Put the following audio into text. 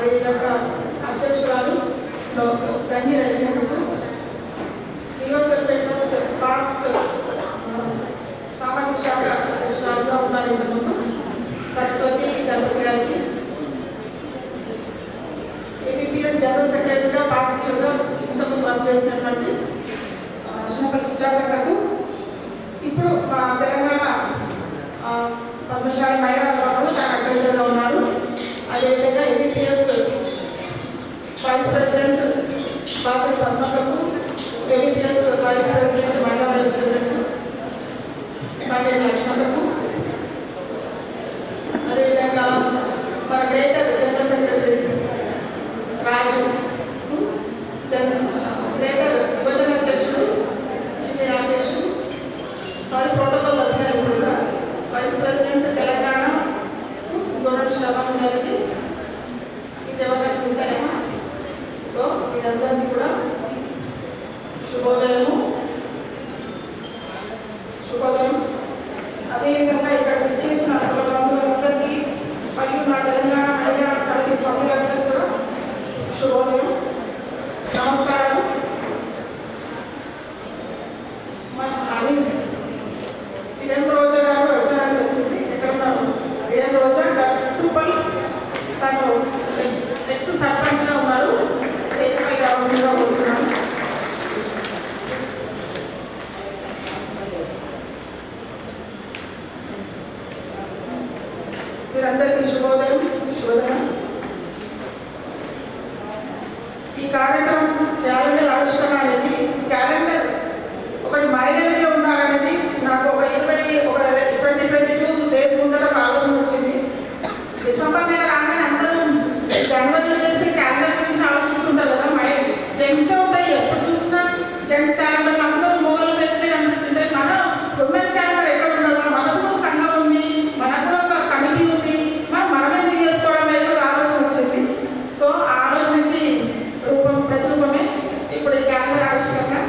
అదేవిధంగా అధ్యక్షురాలు గంజి రజనకు నియోజకవర్గ కాస్ట్ సామాజిక శాఖ అధ్యక్షురాలుగా ఉన్నారు ఇంతకుముందు సరస్వతి గణపతి గారికి ఏబిపిఎస్ జనరల్ సెక్రటరీగా పాజిటివ్గా ఇంతకు వర్క్ చేసినటువంటి సుజాత గారు ఇప్పుడు మా తెలంగాణ పద్మశాలి మహిళా విభాగంలో తన అడ్వైజర్గా ఉన్నారు. అదేవిధంగా ఏబిపిఎస్ కాసేపు పద్మకకు ఎంబీబీఎస్ వైస్ ప్రెసిడెంట్ సర్పంచ్గా ఉన్నారు. మీరందరికీ శుభోదయం శుభోదయం. ఈ కార్యక్రమం క్యాలెండర్ Gracias.